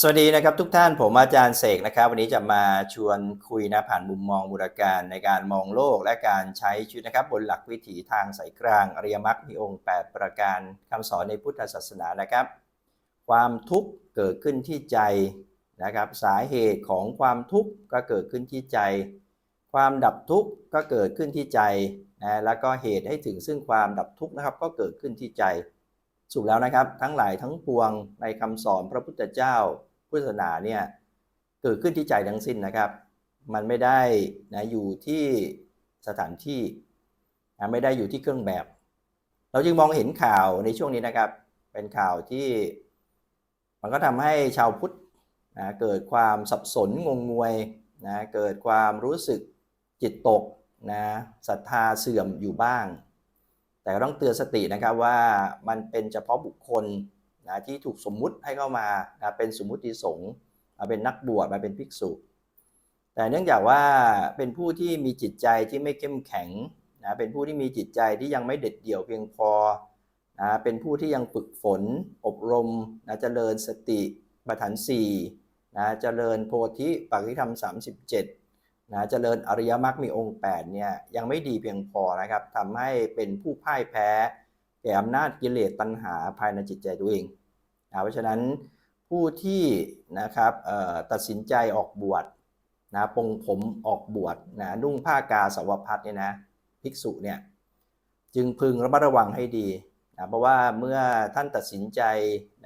สวัสดีนะครับทุกท่านผมอาจารย์เสกนะครับ วันนี้จะมาชวนคุยนะผ่านมุมมองบูรการในการมองโลกและการใช้ชีวิตนะครับ บนหลักวิถีทางสายกลาง อริยมรรคมีองค์ 8 ประการคำสอนในพุทธศาสนานะครับ ความทุกข์เกิดขึ้นที่ใจนะครับ สาเหตุของความทุกข์ก็เกิดขึ้นที่ใจ ความดับทุกข์ก็เกิดขึ้นที่ใจนะแล้วก็เหตุให้ถึงซึ่งความดับทุกข์นะครับ ก็เกิดขึ้นที่ใจสุดแล้วนะครับ ทั้งหลายทั้งปวงในคำสอนพระพุทธเจ้า พุทธศาสนาเนี่ยเกิดขึ้นที่ใจทั้งสิ้นนะครับ มันไม่ได้นะอยู่ที่สถานที่นะไม่ได้อยู่ที่เครื่องแบบ เราจึงมองเห็นข่าวในช่วงนี้นะครับ เป็นข่าวที่ มันก็ทำให้ชาวพุทธนะเกิดความสับสนงงงวยนะเกิดความรู้สึกจิตตกนะศรัทธาเสื่อมอยู่บ้าง แต่ก็ต้องเตือนสตินะครับว่ามันเป็นเฉพาะบุคคล นะที่ถูกสมมุติให้เข้ามานะเป็นสมมุติสงฆ์เป็นนักบวชมาเป็นภิกษุ แต่เนื่องจากว่าเป็นผู้ที่มีจิตใจที่ไม่เข้มแข็งนะเป็นผู้ที่มีจิตใจที่ยังไม่เด็ดเดี่ยวเพียงพอนะเป็นผู้ที่ยังฝึกฝน อบรมนะเจริญสติปัฏฐานสี่นะเจริญโพธิปักขิธรรม 37นะเจริญอริยมรรคมีองค์8เนี่ยยังไม่ดีเพียงพอนะครับทำให้เป็นผู้พ่ายแพ้แก่อำนาจกิเลสตัณหาภายในจิตใจตัวเอง นะเพราะฉะนั้นผู้ที่นะครับตัดสินใจออกบวชนะปงผมออกบวชนะนุ่งผ้ากาสาวพัดเนี่ยนะภิกษุเนี่ยจึงพึงระมัดระวังให้ดีนะเพราะว่าเมื่อท่านตัดสินใจ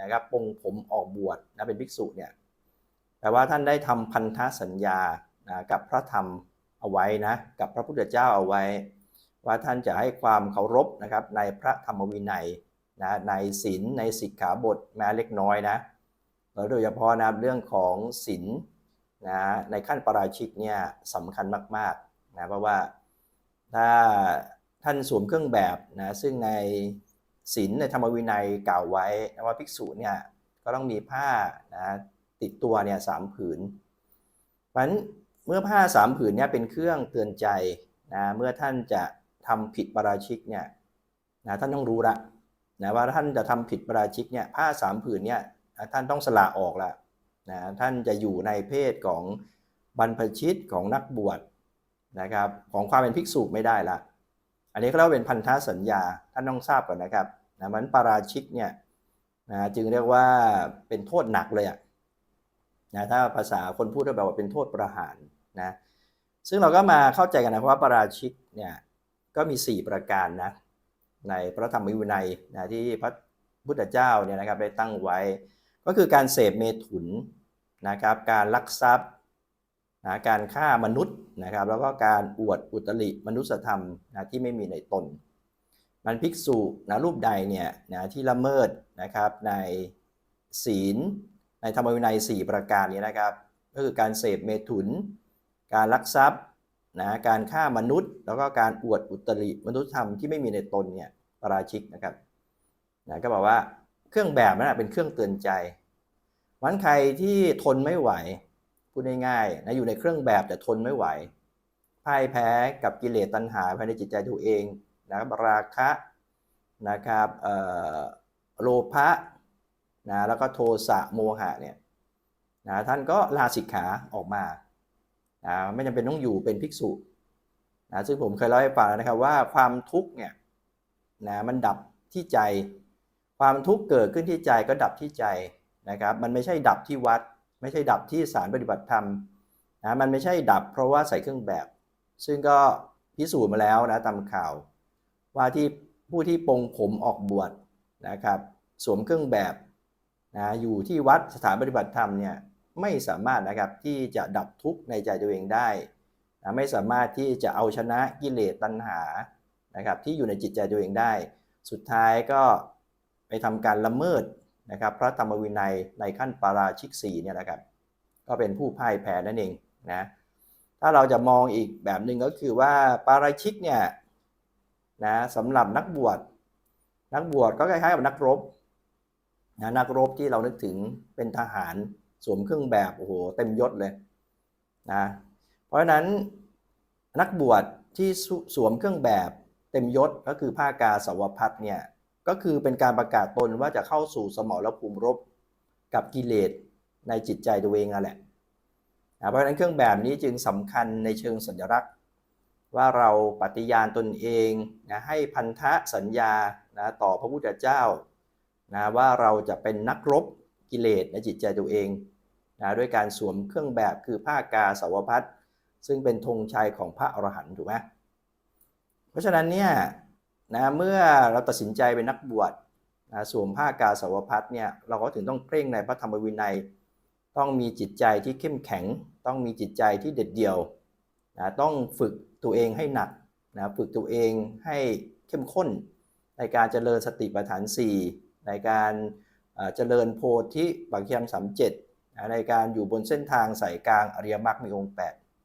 นะครับปงผมออกบวชนะเป็นภิกษุเนี่ยแปลว่าท่านได้ทำพันธสัญญานะกับพระธรรมเอาไว้นะกับพระพุทธเจ้าเอาไว้ ว่าท่านจะให้ความเคารพนะครับในพระธรรมวินัย นะในศีลในสิกขาบทแม้เล็กน้อยนะแล้วโดยเฉพาะนะเรื่องของศีลนะในขั้นปราชิกเนี่ยสำคัญมากๆนะเพราะว่าถ้าท่านสวมเครื่องแบบนะซึ่งในศีลในธรรมวินัยกล่าวไว้นะว่าภิกษุเนี่ยก็ต้องมีผ้านะติดตัวเนี่ยสามผืนเพราะฉะนั้นเมื่อผ้าสามผืนเนี่ยเป็นเครื่องเตือนใจนะเมื่อท่านจะทำผิดปราชิกเนี่ยนะท่านต้องรู้ละ นะว่าท่านจะทำผิดปราชิกเนี่ยผ้าสามผืนเนี่ยท่านต้องสละออกละนะท่านจะอยู่ในเพศของบรรพชิตของนักบวชนะครับของความเป็นภิกษุไม่ได้ละอันนี้ก็เรียกว่าเป็นพันธสัญญาท่านต้องทราบก่อนนะครับนะมันปราชิกเนี่ยนะจึงเรียกว่าเป็นโทษหนักเลยอะนะถ้าภาษาคนพูดก็แบบว่าเป็นโทษประหารนะซึ่งเราก็มาเข้าใจกันนะว่าปราชิกเนี่ยก็มี 4 ประการนะ ในพระธรรมวินัยนะที่พระพุทธเจ้าเนี่ยนะครับได้ตั้งไว้ ก็คือการเสพเมถุนนะครับการลักทรัพย์นะการฆ่ามนุษย์นะครับแล้วก็การอวดอุตริมนุสธรรมนะที่ไม่มีในตน มันภิกษุนะรูปใดเนี่ยนะที่ละเมิดนะครับในศีลในธรรมวินัย 4 ประการนี้นะครับ ก็คือการเสพเมถุน การลักทรัพย์ นะการฆ่ามนุษย์ แล้วก็การอวดอุตริมนุษยธรรมที่ไม่มีในตนเนี่ยปราชิกนะครับนะก็บอกว่าเครื่องแบบนั้นเป็นเครื่องเตือนใจวันใครที่ทนไม่ไหวพูดง่ายๆนะอยู่ในเครื่องแบบแต่ทนไม่ไหวพ่ายแพ้กับกิเลสตัณหาภายในจิตใจตัวเองนะครับราคะนะครับโลภะนะแล้วก็โทสะโมหะเนี่ยนะท่านก็ลาสิกขาออกมา นะไม่จำเป็นต้องอยู่เป็นภิกษุนะซึ่งผมเคยเล่าให้ฟังแล้วนะครับว่าความทุกข์เนี่ยนะมันดับที่ใจ ความทุกข์เกิดขึ้นที่ใจก็ดับที่ใจนะครับมันไม่ใช่ดับที่วัด ไม่ใช่ดับที่สารปฏิบัติธรรมนะมันไม่ใช่ดับเพราะว่าใส่เครื่องแบบ ซึ่งก็พิสูจน์มาแล้วนะตามข่าว ว่าที่ผู้ที่ปงผมออกบวชนะครับ สวมเครื่องแบบนะอยู่ที่วัดสถานปฏิบัติธรรมเนี่ย ไม่สามารถนะครับที่จะดับทุกข์ในใจตัวเองได้นะไม่สามารถที่จะเอาชนะกิเลสตัณหานะครับที่อยู่ในจิตใจตัวเองได้ สุดท้ายก็ไปทำการละเมิดนะครับพระธรรมวินัยในขั้นปาราชิกสีเนี่ยนะครับก็เป็นผู้พ่ายแพ้นั่นเองนะถ้าเราจะมองอีกแบบหนึ่งก็คือว่าปาราชิกเนี่ยนะสำหรับนักบวชนักบวชก็คล้ายๆกับนักรบนะนักรบที่เรานึกถึงเป็นทหาร สวมเครื่องแบบโอ้โหเต็มยศเลยนะเพราะฉะนั้นนักบวชที่สวมเครื่องแบบเต็มยศก็คือผ้ากาสาวพัดเนี่ยก็คือเป็นการประกาศตนว่าจะเข้าสู่สมรภูมิรบกับกิเลสในจิตใจตัวเองนั่นแหละนะเพราะฉะนั้นเครื่องแบบนี้จึงสำคัญในเชิงสัญลักษณ์ ว่าเราปฏิญาณตนเองนะให้พันธะสัญญานะต่อพระพุทธเจ้านะว่าเราจะเป็นนักรบกิเลสในจิตใจตัวเอง นะด้วยการสวมเครื่องแบบคือผ้ากาสาวพัดซึ่งเป็นธงชัยของพระอรหันต์ถูกไหมเพราะฉะนั้นเนี่ยนะเมื่อเราตัดสินใจเป็นนักบวชนะสวมผ้ากาสาวพัดเนี่ยเราก็ถึงต้องเคร่งในพระธรรมวินัย ต้องมีจิตใจที่เข้มแข็ง ต้องมีจิตใจที่เด็ดเดี่ยวนะต้องฝึกตัวเองให้หนักนะฝึกตัวเองให้เข้มข้น ในการเจริญสติปัฏฐาน 4 ในการเจริญโพธิปัจจยมสามเจ็ด ในการอยู่บนเส้นทางสายกลางอริยมรรคมีองค์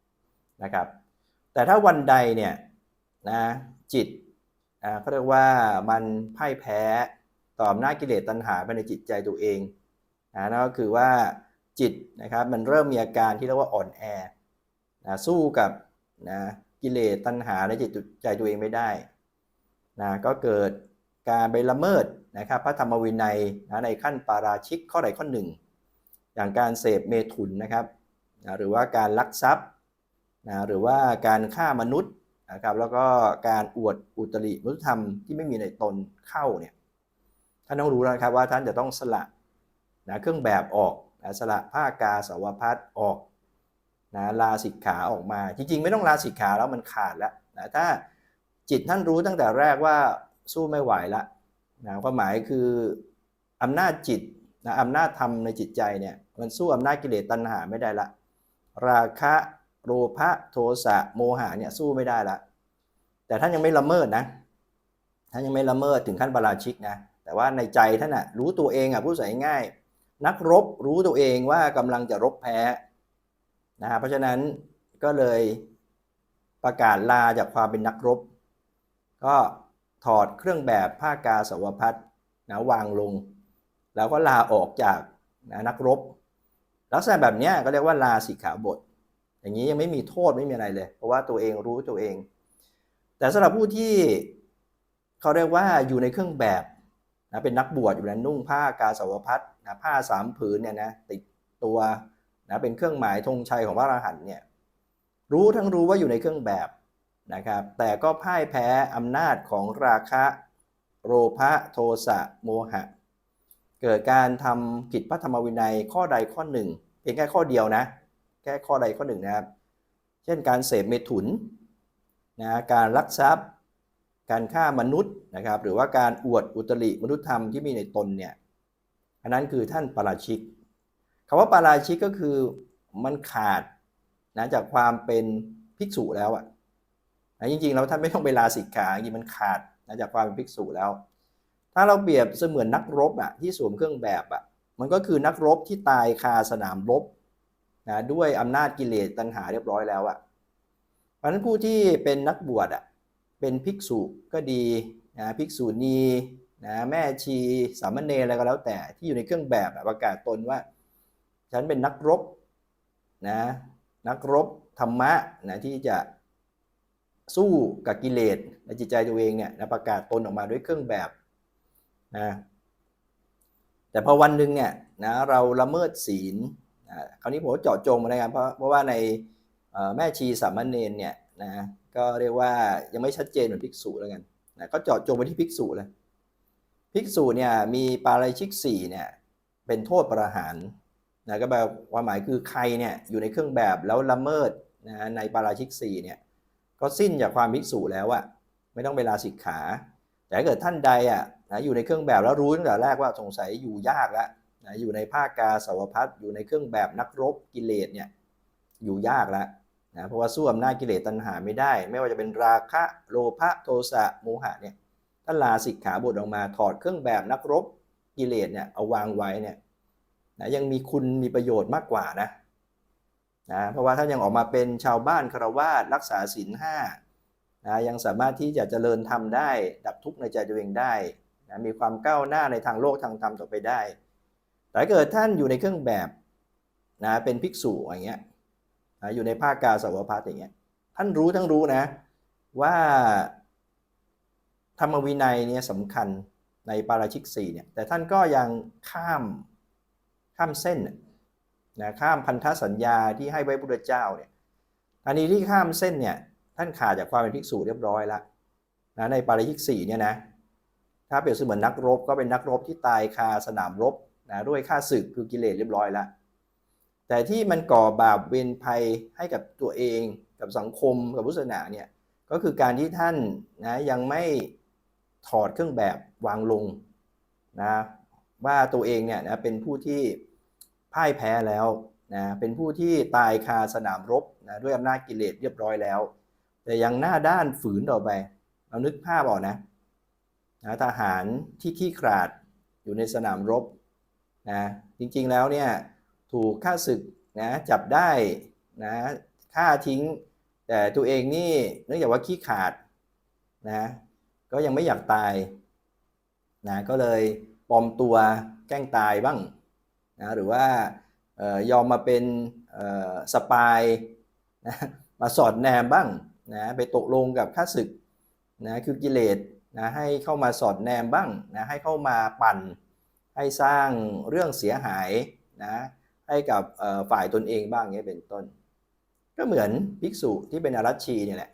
8นะครับแต่ถ้าวันใดเนี่ยนะจิตนะเขาเรียกว่ามันพ่ายแพ้ต่ออำนาจกิเลสตัณหาภายในจิตใจตัวเองนะนั่นก็คือว่าจิตนะครับมันเริ่มมีอาการที่เรียกว่าอ่อนแอนะสู้กับนะกิเลสตัณหาในจิตใจตัวเองไม่ได้นะก็เกิดการไปละเมิดนะครับพระธรรมวินัยนะในขั้นปาราชิกข้อใดข้อหนึ่ง อย่างการเสพเมถุนนะครับนะหรือว่าการลักทรัพย์นะหรือว่าการฆ่ามนุษย์นะครับแล้วก็การอวดอุตริมนุษยธรรมที่ไม่มีในตนเข้าเนี่ยท่านต้องรู้นะครับว่าท่านจะต้องสละนะเครื่องแบบออกนะสละผ้ากาสาวพัดออกนะลาสิกขาออกมา จริงๆ ไม่ต้องลาสิกขาแล้วมันขาดแล้วนะถ้าจิตท่านรู้ตั้งแต่แรกว่าสู้ไม่ไหวละนะความหมายคืออำนาจจิตนะอำนาจธรรมในจิตใจเนี่ย มันสู้อำนาจกิเลสตัณหาไม่ได้ละ ราคะโลภะโทสะโมหะเนี่ยสู้ไม่ได้ละ แต่ท่านยังไม่ละเมิดนะ ท่านยังไม่ละเมิดถึงขั้นปาราชิกนะ แต่ว่าในใจท่านอะรู้ตัวเองอะพูดใส่ง่าย นักรบรู้ตัวเองว่ากำลังจะรบแพ้นะฮะเพราะฉะนั้นก็เลยประกาศลาจากความเป็นนักรบ ก็ถอดเครื่องแบบผ้ากาสาวพัดนะวางลง แล้วก็ลาออกจากนะนักรบ ลักษณะแบบนี้ก็เรียกว่าลาสิกขาบท อย่างนี้ยังไม่มีโทษไม่มีอะไรเลย เพราะว่าตัวเองรู้ตัวเอง แต่สำหรับผู้ที่เขาเรียกว่าอยู่ในเครื่องแบบนะเป็นนักบวชอยู่ในนุ่งผ้ากาสาวพัดนะผ้าสามผืนเนี่ยนะติดตัวนะเป็นเครื่องหมายธงชัยของพระอรหันต์เนี่ยรู้ทั้งรู้ว่าอยู่ในเครื่องแบบนะครับ แต่ก็พ่ายแพ้อำนาจของราคะ โลภะโทสะโมหะ เกิดการทำผิดพระธรรมวินัยข้อใดข้อหนึ่งเพียงแค่ข้อเดียวนะ แค่ข้อใดข้อหนึ่งนะครับ เช่นการเสพเมถุนนะการลักทรัพย์ การฆ่ามนุษย์นะครับ หรือว่าการอวดอุตริมนุษยธรรมที่มีในตนเนี่ยอันนั้นคือท่านปาราชิกคำว่าปาราชิกก็คือมันขาดนะจากความเป็นภิกษุแล้วอะนะจริงๆแล้วท่านไม่ต้องไปลาสิกขาจริงมันขาดนะจากความเป็นภิกษุแล้ว ถ้าเราเปรียบเสมือนนักรบอะที่สวมเครื่องแบบอะมันก็คือนักรบที่ตายคาสนามรบนะด้วยอำนาจกิเลสตัณหาเรียบร้อยแล้วอะเพราะฉะนั้นผู้ที่เป็นนักบวชอะเป็นภิกษุก็ดีนะภิกษุณีนะแม่ชีสามเณรอะไรก็แล้วแต่ที่อยู่ในเครื่องแบบประกาศตนว่า ฉันเป็นนักรบนะนักรบธรรมะนะที่จะสู้กับกิเลสในจิตใจตัวเองเนี่ยนะประกาศตนออกมาด้วยเครื่องแบบ นะแต่พอวันหนึ่งเนี่ยนะเราละเมิดศีลนะคราวนี้ผมเจาะจงมานะครับเพราะเพราะว่าในแม่ชีสามเณรเนี่ยนะก็เรียกว่ายังไม่ชัดเจนเหมือนภิกษุแล้วกันนะก็เจาะจงไปที่ภิกษุเลยภิกษุเนี่ยมีปาราชิกสี่เนี่ยเป็นโทษประหารนะก็แปลความหมายคือใครเนี่ยอยู่ในเครื่องแบบแล้วละเมิดนะในปาราชิกสี่เนี่ยก็สิ้นจากความภิกษุแล้วอะไม่ต้องไปลาสิกขา แต่ถ้าเกิดท่านใดอะ นะอยู่ในเครื่องแบบแล้วรู้ตั้งแต่แรกว่าสงสัยอยู่ยากแล้วนะอยู่ในผ้ากาสาวพัดอยู่ในเครื่องแบบนักรบกิเลสเนี่ยอยู่ยากแล้วนะเพราะว่าสู้อำนาจกิเลสตัณหาไม่ได้ ไม่ว่าจะเป็นราคะโลภะโทสะโมหะเนี่ยท่าลาสิกขาบทออกมาถอดเครื่องแบบนักรบกิเลสเนี่ยเอาวางไว้เนี่ยนะยังมีคุณมีประโยชน์มากกว่านะนะเพราะว่าถ้ายังออกมาเป็นชาวบ้านคารวาสรักษาศีลห้านะยังสามารถที่จะเจริญธรรมได้ ดับทุกข์ในใจตัวเองได้ นะมีความก้าวหน้าในทางโลกทางธรรมต่อไปได้ แต่เกิดท่านอยู่ในเครื่องแบบนะเป็นภิกษุอย่างเงี้ยนะอยู่ในภาคกาสาวพัฒอย่างเงี้ยท่านรู้ทั้งรู้นะว่าธรรมวินัยเนี่ยสำคัญในปาราชิกสี่เนี่ยแต่ท่านก็ยังข้ามข้ามเส้นนะข้ามพันธสัญญาที่ให้ไว้พุทธเจ้าเนี่ยทันทีที่ข้ามเส้นเนี่ยท่านขาดจากความเป็นภิกษุเรียบร้อยแล้วนะในปาราชิกสี่เนี่ยนะ ถ้าเปรียบเสมือนนักรบก็เป็นนักรบที่ตายคาสนามรบนะด้วยค่าศึกคือกิเลสเรียบร้อยแล้วแต่ที่มันก่อบาปเวรภัยให้กับตัวเองกับสังคมกับพุทธศาสนาเนี่ยก็คือการที่ท่านนะยังไม่ถอดเครื่องแบบวางลงนะว่าตัวเองเนี่ยนะเป็นผู้ที่พ่ายแพ้แล้วนะเป็นผู้ที่ตายคาสนามรบนะด้วยอำนาจกิเลสเรียบร้อยแล้ว แต่ยังหน้าด้านฝืนต่อไป เรานึกภาพออกนะ นะทหารที่ขี้ขลาดอยู่ในสนามรบนะจริงๆแล้วเนี่ยถูกฆ่าศึกนะจับได้นะฆ่าทิ้ง แต่ตัวเองนี่เนื่องจากว่าขี้ขาดนะก็ยังไม่อยากตายนะก็เลยปลอมตัวแกล้งตายบ้างนะหรือว่าออยอมมาเป็นสปายนะมาสอดแนมบ้างนะไปตกลงกับข้าศึกนะคือกิเลส นะให้เข้ามาสอดแนมบ้างนะให้เข้ามาปั่น ให้สร้างเรื่องเสียหายนะให้กับฝ่ายตนเองบ้างเงี้ยเป็นต้น ก็เหมือนภิกษุที่เป็นอารัชชีเนี่ยแหละ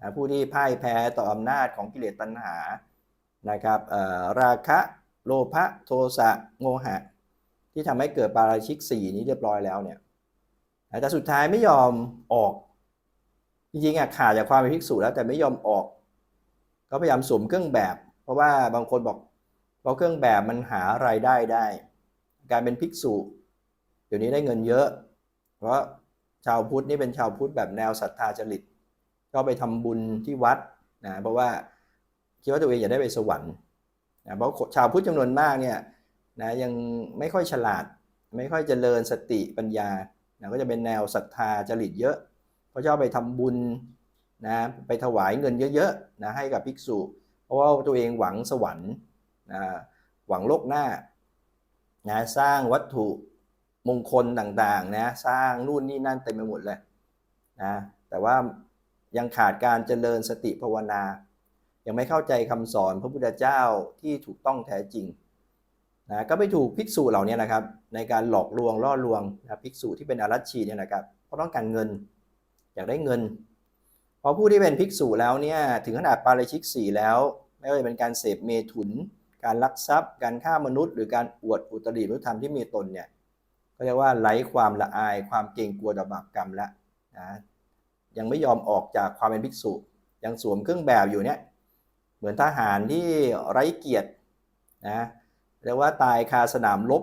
นะผู้ที่พ่ายแพ้ต่ออำนาจของกิเลสตัณหานะครับราคะโลภะโทสะโมหะ ที่ทำให้เกิดปาราชิกสี่นี้เรียบร้อยแล้วเนี่ยแต่สุดท้ายไม่ยอมออก จริงๆอะขาดจากความเป็นภิกษุแล้วแต่ไม่ยอมออก ก็พยายามสวมเครื่องแบบ เพราะว่าบางคนบอกเพราะเครื่องแบบมันหารายได้ได้ การเป็นภิกษุเดี๋ยวนี้ได้เงินเยอะ เพราะชาวพุทธนี่เป็นชาวพุทธแบบแนวศรัทธาจริตก็ไปทำบุญที่วัดนะเพราะว่าคิดว่าตัวเองอยากได้ไปสวรรค์นะเพราะชาวพุทธจำนวนมากเนี่ยนะยังไม่ค่อยฉลาด ไม่ค่อยเจริญสติปัญญานะก็จะเป็นแนวศรัทธาจริตเยอะเขาะชอบไปทำบุญ นะไปถวายเงินเยอะๆนะให้กับภิกษุ เพราะว่าตัวเองหวังสวรรค์นะหวังโลกหน้านะสร้างวัตถุมงคลต่างๆนะสร้างนู่นนี่นั่นเต็มไปหมดเลยนะแต่ว่ายังขาดการเจริญสติภาวนา ยังไม่เข้าใจคำสอนพระพุทธเจ้าที่ถูกต้องแท้จริงนะก็ไปถูกภิกษุเหล่านี้นะครับ ในการหลอกลวงล่อลวงนะภิกษุที่เป็นอารัชชีเนี่ยนะครับเพราะต้องการเงิน อยากได้เงิน พอผู้ที่เป็นภิกษุแล้วเนี่ยถึงขนาดปาราชิกสี่แล้ว ไม่ว่าจะเป็นการเสพเมถุน การลักทรัพย์ การฆ่ามนุษย์ หรือการอวดอุตริมนุษยธรรมที่มีตนเนี่ยก็เรียกว่าไร้ความละอายความเกรงกลัวต่อบาปกรรมแล้วนะยังไม่ยอมออกจากความเป็นภิกษุ ยังสวมเครื่องแบบอยู่เนี่ยเหมือนทหารที่ไร้เกียรตินะเรียกว่าตายคาสนามรบ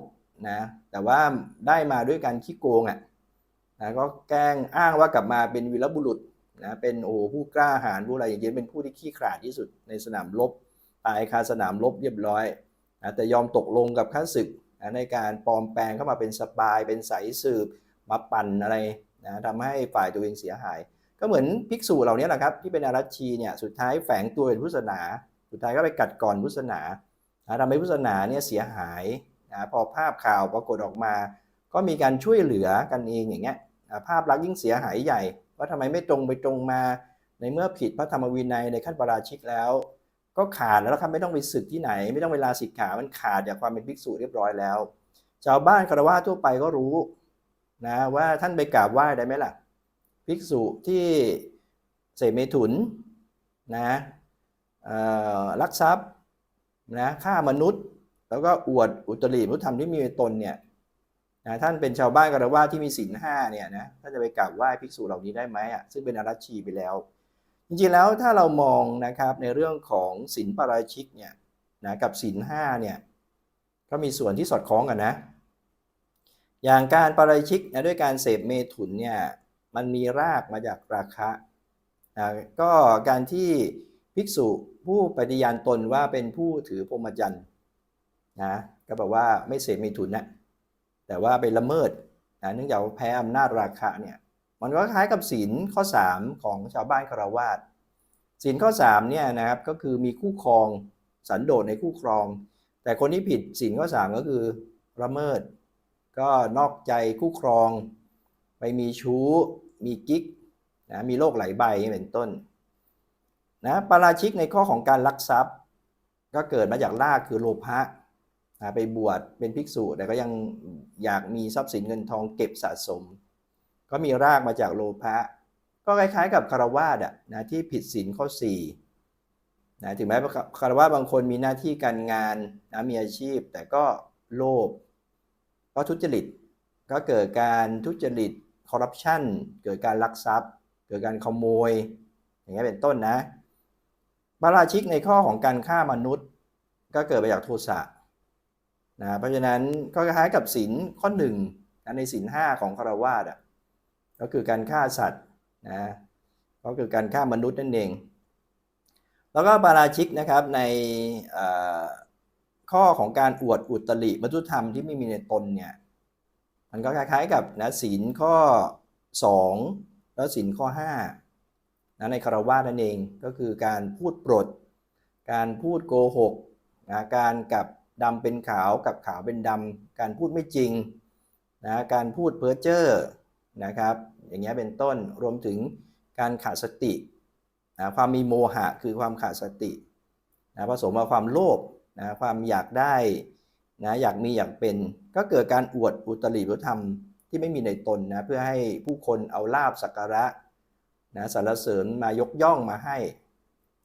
นะแต่ว่าได้มาด้วยการขี้โกงอะนะก็แกล้งอ้างว่ากลับมาเป็นวีรบุรุษ นะเป็นโอ้ผู้กล้าหาญผู้อะไรอย่างเงี้ยเป็นผู้ที่ขี้ขลาดที่สุดในสนามรบตายคาสนามรบเรียบร้อยนะแต่ยอมตกลงกับข้าศึกนะในการปลอมแปลงเข้ามาเป็นสปาย เป็นสายสืบมาปั่นอะไรนะทำให้ฝ่ายตัวเองเสียหาย ก็เหมือนภิกษุเหล่านี้แหละครับที่เป็นอารัชชีเนี่ยสุดท้ายแฝงตัวเป็นพุทธศาสนา สุดท้ายก็ไปกัดก่อนพุทธศาสนานะทำให้พุทธศาสนาเนี่ยเสียหายนะพอภาพข่าวปรากฏออกมา ก็มีการช่วยเหลือกันเองอย่างเงี้ยภาพลักษณ์ยิ่งเสียหายใหญ่ ว่าทำไมไม่ตรงไปตรงมาในเมื่อผิดพระธรรมวินัยในขั้นปราชิกแล้ว ก็ขาดแล้วครับไม่ต้องไปศึกที่ไหน ไม่ต้องเวลาสิกขามันขาดจากความเป็นภิกษุเรียบร้อยแล้ว ชาวบ้านคารวะทั่วไปก็รู้นะว่าท่านไปกราบไหว้ได้ไหมล่ะภิกษุที่เสเมถุนนะลักทรัพย์นะฆ่ามนุษย์ แล้วก็อวดอุตริมุธรรมที่มีในตนเนี่ย นะท่านเป็นชาวบ้านคารวะที่มีศีลห้าเนี่ยนะท่านจะไปกราบไหว้ภิกษุเหล่านี้ได้ไหมอะซึ่งเป็นอารัชีไปแล้ว จริงๆแล้วถ้าเรามองนะครับในเรื่องของศีลปราชิกเนี่ยนะกับศีลห้าเนี่ยก็มีส่วนที่สอดคล้องกันนะ อย่างการปราชิกนะด้วยการเสพเมถุนเนี่ยมันมีรากมาจากราคะนะก็การที่ภิกษุผู้ปฏิญาณตนว่าเป็นผู้ถือพรหมจรรย์นะก็แปลว่าไม่เสพเมถุนนะ แต่ว่าไปละเมิดนะเนื่องจากแพ้อำนาจราคะเนี่ยมันก็คล้ายกับศีลข้อ 3 ของชาวบ้านคารวาสศีลข้อ3เนี่ยนะครับก็คือมีคู่ครองสันโดษในคู่ครอง แต่คนที่ผิดศีลข้อ 3 ก็คือละเมิด ก็นอกใจคู่ครอง ไปมีชู้ มีกิ๊กนะมีโรคไหลใบเป็นต้นนะปาราชิกในข้อของการลักทรัพย์ ก็เกิดมาจากรากคือโลภะ นะไปบวชเป็นภิกษุ แต่ก็ยังอยากมีทรัพย์สินเงินทองเก็บสะสม ก็มีรากมาจากโลภะก็คล้ายๆ กับคารวาสอะนะที่ผิดศีลข้อ4นะถึงแม้คารวาสบางคนมีหน้าที่การงานนะมีอาชีพ แต่ก็โลภก็ทุจริตก็เกิดการทุจริตคอร์รัปชันเกิดการลักทรัพย์ เกิดการขโมย อย่างเงี้ยเป็นต้นนะปาราชิกในข้อของการฆ่ามนุษย์ ก็เกิดมาจากโทสะ นะเพราะฉะนั้นก็คล้ายกับศีลข้อหนึ่งนะในศีลห้าของคารวาสอะก็คือการฆ่าสัตว์นะก็คือการฆ่ามนุษย์นั่นเอง แล้วก็ปาราชิกนะครับในข้อของการอวดอุตริมนุษธรรมที่ไม่มีในตนเนี่ยมันก็คล้าย ๆกับนะศีลข้อ 2 แล้วศีลข้อ5นะในคารวาสนั่นเองก็คือการพูดปลดการพูดโกหกนะการกลับ ดำเป็นขาวกับขาวเป็นดำการพูดไม่จริงนะการพูดเพ้อเจ้อนะครับอย่างเงี้ยเป็นต้นรวมถึงการขาดสตินะความมีโมหะคือความขาดสตินะผสมกับความโลภนะความอยากได้นะอยากมีอยากเป็น ก็เกิดการอวดอุตริมุธรรมที่ไม่มีในตนนะเพื่อให้ผู้คนเอาลาบสักการะนะสรรเสริญมายกย่องมาให้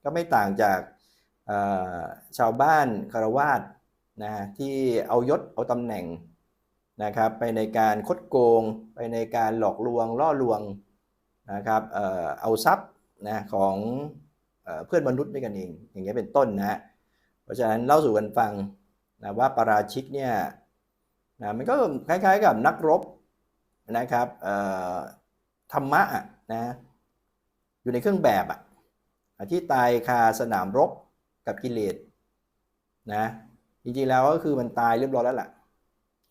ก็ไม่ต่างจากชาวบ้านคารวาส นะที่เอายศเอาตำแหน่งนะครับไปในการคดโกง ไปในการหลอกลวงล่อลวงนะครับเอ่อเอาทรัพย์นะของเพื่อนมนุษย์ด้วยกันเองอย่างเงี้ยเป็นต้นนะเพราะฉะนั้นเล่าสู่กันฟังนะว่าปาราชิกเนี่ยนะมันก็คล้ายๆกับนักรบนะครับธรรมะอะนะอยู่ในเครื่องแบบอะที่ตายคาสนามรบกับกิเลสนะ จริงๆแล้วก็คือมันตายเรียบร้อยแล้วล่ะ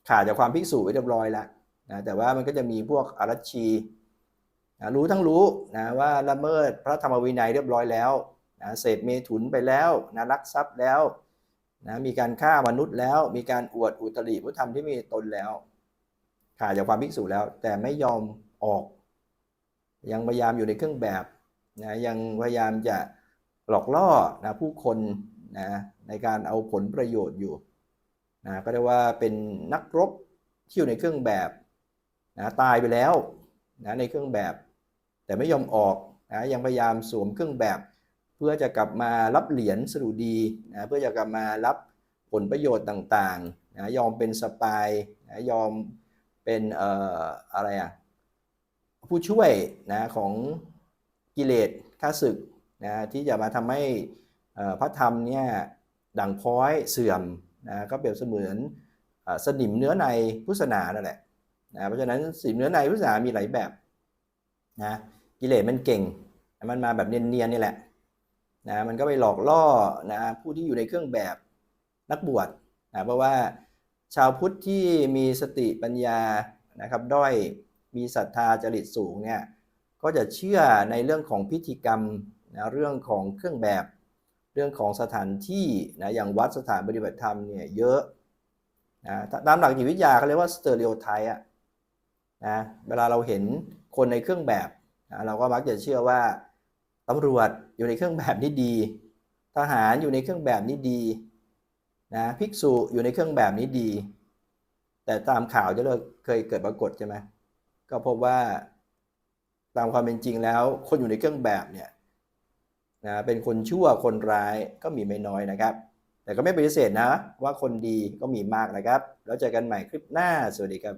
ขาดจากความภิกษุไว้เรียบร้อยแล้วนะแต่ว่ามันก็จะมีพวกอารัชชีนะรู้ทั้งรู้นะว่าละเมิดพระธรรมวินัยเรียบร้อยแล้วนะเสพเมถุนไปแล้วนะลักทรัพย์แล้วนะมีการฆ่ามนุษย์แล้ว มีการอวดอุตริพุทธธรรมที่มีตนแล้ว ขาดจากความภิกษุแล้ว แต่ไม่ยอมออก ยังพยายามอยู่ในเครื่องแบบนะยังพยายามจะหลอกล่อนะผู้คนนะ ในการเอาผลประโยชน์อยู่นะก็เรียกว่าเป็นนักรบที่อยู่ในเครื่องแบบนะตายไปแล้วนะในเครื่องแบบ แต่ไม่ยอมออกนะยังพยายามสวมเครื่องแบบ เพื่อจะกลับมารับเหรียญสรุดีนะเพื่อจะกลับมารับผลประโยชน์ต่างๆนะยอมเป็นสปายนะยอมเป็นเอ่ออะไรอะผู้ช่วยนะของกิเลสข้าศึกนะที่จะมาทำให้พระธรรมเนี่ย ดังพ้อยเสื่อมนะก็เปรียบเสมือนอสนิมเนื้อในพุทธศาสนานั่นแหละนะเพราะฉะนั้นสนิมเนื้อในพุทธศาสนามีหลายแบบนะกิเลสมันเก่ง มันมาแบบเนียนๆนี่แหละนะมันก็ไปหลอกล่อนะผู้ที่อยู่ในเครื่องแบบนักบวชนะเพราะว่าชาวพุทธที่มีสติปัญญานะครับด้อยมีศรัทธาจริตสูงเนี่ยก็จะเชื่อในเรื่องของพิธีกรรมนะเรื่องของเครื่องแบบ รื่องของสถานที่นะอย่างวัดสถานปฏิบัติธรรมเนี่ยเยอะนะตามหลักจิตวิทยาเขาเรียกว่าสเตอริโอไทป์อะนะเวลาเราเห็นคนในเครื่องแบบนะเราก็มักจะเชื่อว่าตำรวจอยู่ในเครื่องแบบนี้ดี ทหารอยู่ในเครื่องแบบนี้ดีนะภิกษุอยู่ในเครื่องแบบนี้ดี แต่ตามข่าวจะเลยเคยเกิดปรากฏใช่ไหมก็พบว่าตามความเป็นจริงแล้ว คนอยู่ในเครื่องแบบเนี่ย นะเป็นคนชั่วคนร้ายก็มีไม่น้อยนะครับ แต่ก็ไม่ปฏิเสธนะ ว่าคนดีก็มีมากนะครับ แล้วเจอกันใหม่คลิปหน้าสวัสดีครับ